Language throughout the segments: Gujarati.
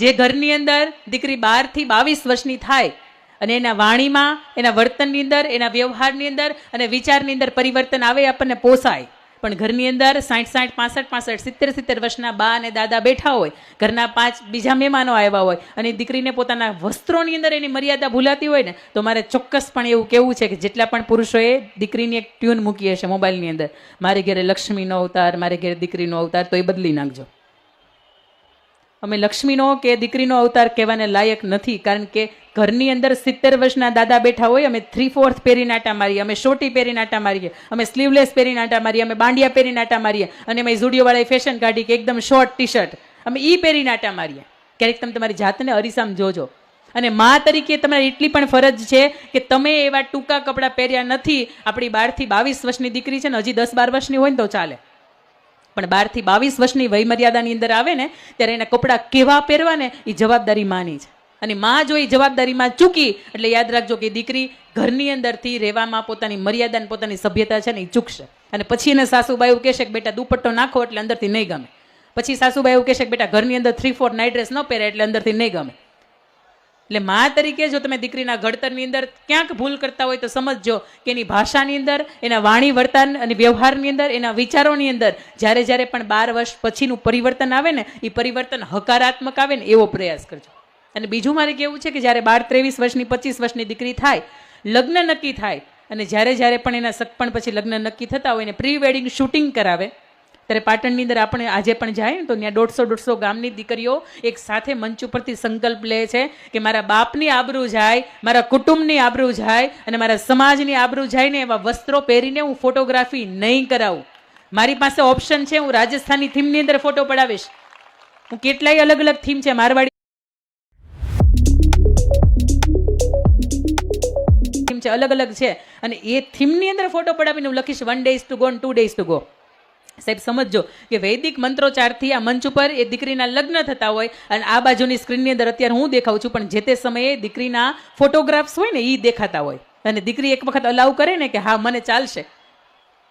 જે ઘરની અંદર દીકરી બારથી બાવીસ વર્ષની થાય અને એના વાણીમાં, એના વર્તનની અંદર, એના વ્યવહારની અંદર અને વિચારની અંદર પરિવર્તન આવે આપણને પોસાય. પણ ઘરની અંદર સાઠ સાઠ, પાસઠ પાસઠ, સિત્તેર સિત્તેર વર્ષના બા અને દાદા બેઠા હોય, ઘરના પાંચ બીજા મહેમાનો આવ્યા હોય અને દીકરીને પોતાના વસ્ત્રોની અંદર એની મર્યાદા ભૂલાતી હોય ને, તો મારે ચોક્કસપણે એવું કેવું છે કે જેટલા પણ પુરુષોએ દીકરીની એક ટ્યુન મૂકી હશે મોબાઈલની અંદર, મારે ઘેરે લક્ષ્મીનો અવતાર, મારે ઘેરે દીકરીનો અવતાર, તો એ બદલી નાખજો. અમે લક્ષ્મીનો કે દીકરીનો અવતાર કહેવાને લાયક નથી, કારણ કે ઘરની અંદર સિત્તેર વર્ષના દાદા બેઠા હોય, અમે થ્રી ફોર્થ પહેરીને આટા મારીએ, અમે શોટી પહેરીને આટા મારીએ, અમે સ્લીવલેસ પહેરીને આટા મારીએ, અમે બાંડિયા પહેરીને આટા મારીએ, અને અમે ઝુડિયોવાળાએ ફેશન કાઢી કે એકદમ શોર્ટ ટી શર્ટ અમે એ પહેરીને આટા મારીએ. ક્યારેક તમે તમારી જાતને અરીસામ જોજો. અને મા તરીકે તમારી એટલી પણ ફરજ છે કે તમે એવા ટૂંકા કપડાં પહેર્યા નથી, આપણી બારથી બાવીસ વર્ષની દીકરી છે ને હજી દસ બાર વર્ષની હોય ને તો ચાલે. પણ બારથી બાવીસ વર્ષની વયમર્યાદાની અંદર આવે ને, ત્યારે એના કપડાં કેવા પહેરવા ને એ જવાબદારી માની છે. અને માં જો એ જવાબદારીમાં ચૂકી, એટલે યાદ રાખજો કે દીકરી ઘરની અંદરથી રહેવામાં પોતાની મર્યાદા અને પોતાની સભ્યતા છે ને એ ચૂકશે. અને પછી એને સાસુબાઈ એવું કહેશે કે, બેટા, દુપટ્ટો નાખો એટલે અંદરથી નહીં ગમે. પછી સાસુબાઈ એવું કહેશે કે, બેટા, ઘરની અંદર થ્રી ફોર નાઇટ ડ્રેસ ન પહેરે એટલે અંદરથી નહીં ગમે. એટલે મા તરીકે જો તમે દીકરીના ઘડતરની અંદર ક્યાંક ભૂલ કરતા હોય તો સમજજો કે એની ભાષાની અંદર, એના વાણી વર્તન અને વ્યવહારની અંદર, એના વિચારોની અંદર જ્યારે જ્યારે પણ બાર વર્ષ પછીનું પરિવર્તન આવે ને, એ પરિવર્તન હકારાત્મક આવે ને એવો પ્રયાસ કરજો. અને બીજું મારે કેવું છે કે જ્યારે બાર ત્રેવીસ વર્ષની, પચીસ વર્ષની દીકરી થાય, લગ્ન નક્કી થાય, અને જ્યારે જ્યારે પણ એના સગપણ પછી લગ્ન નક્કી થતા હોય ને પ્રી વેડિંગ શૂટિંગ કરાવે ત્યારે પાટણની અંદર આપણે આજે પણ જાય ને તો ત્યાં દોઢસો દોઢસો ગામની દીકરીઓ એક સાથે મંચ ઉપરથી સંકલ્પ લે છે કે મારા બાપની આબરૂ જાય, મારા કુટુંબની આબરૂ જાય અને મારા સમાજની આબરૂ જાય ને એવા વસ્ત્રો પહેરીને હું ફોટોગ્રાફી નહીં કરાવું. મારી પાસે ઓપ્શન છે, હું રાજસ્થાની થીમની અંદર ફોટો પડાવીશ. હું કેટલાય અલગ અલગ થીમ છે, મારવાડી થીમ છે, અલગ અલગ છે. અને એ થીમની અંદર ફોટો પડાવીને હું લખીશ one days to go two days to go સાહેબ, સમજજો કે વૈદિક મંત્રોચ્ચારથી આ મંચ ઉપર એ દીકરીના લગ્ન થતા હોય અને આ બાજુની સ્ક્રીનની અંદર અત્યારે હું દેખાઉં છું, પણ જે તે સમયે દીકરીના ફોટોગ્રાફ્સ હોય ને એ દેખાતા હોય. અને દીકરી એક વખત અલાઉ કરે ને કે, હા, મને ચાલશે.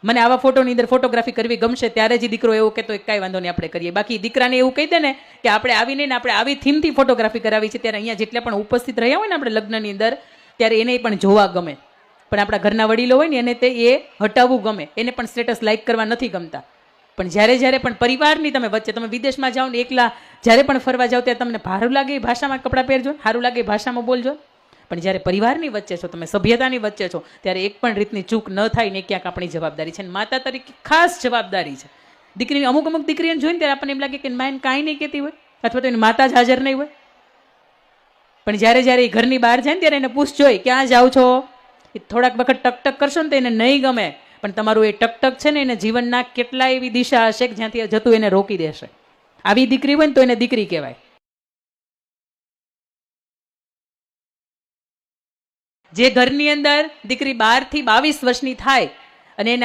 મને આવા ફોટોની અંદર ફોટોગ્રાફી કરવી ગમશે, ત્યારે જ દીકરો એવો કહેતો કાંઈ વાંધો નહીં, આપણે કરીએ. બાકી દીકરાને એવું કહી દે ને કે, આપણે આવીને ને આપણે આવી થીમથી ફોટોગ્રાફી કરાવી છે, ત્યારે અહીંયા જેટલા પણ ઉપસ્થિત રહ્યા હોય ને આપણે લગ્નની અંદર, ત્યારે એને પણ જોવા ગમે. પણ આપણા ઘરના વડીલો હોય ને, એને તે એ હટાવવું ગમે. એને પણ સ્ટેટસ લાઇક કરવા નથી ગમતા. પણ જ્યારે જ્યારે પણ પરિવારની તમે વચ્ચે તમે વિદેશમાં જાઓ ને એકલા, જ્યારે પણ ફરવા જાઓ ત્યારે તમને ભારું લાગે એ ભાષામાં કપડાં પહેરજો સારું લાગે એ ભાષામાં બોલજો. પણ જ્યારે પરિવારની વચ્ચે છો, તમે સભ્યતાની વચ્ચે છો, ત્યારે એક પણ રીતની ચૂક ન થાય ને ક્યાંક આપણી જવાબદારી છે. અને માતા તરીકે ખાસ જવાબદારી છે. દીકરીની અમુક અમુક દીકરીઓને જોઈને ત્યારે આપણને એમ લાગે કે માઇન કાંઈ નહીં કહેતી હોય, અથવા તો એની માતા જ હાજર નહીં હોય. પણ જ્યારે જ્યારે એ ઘરની બહાર જાય ને ત્યારે એને પૂછજો, "એ ક્યાં જાઓ છો? એ થોડાક વખત ટકટક કરશો ને તો એને નહીં ગમે. પણ તમારું એ ટકટક છે ને એને જીવનના કેટલા એવી દિશા હશે કે જ્યાંથી જતું એને રોકી દેશે? આવી દીકરી હોય ને તો એને દીકરી કહેવાય. જે ઘરની અંદર દીકરી બારથી બાવીસ વર્ષની થાય અને એના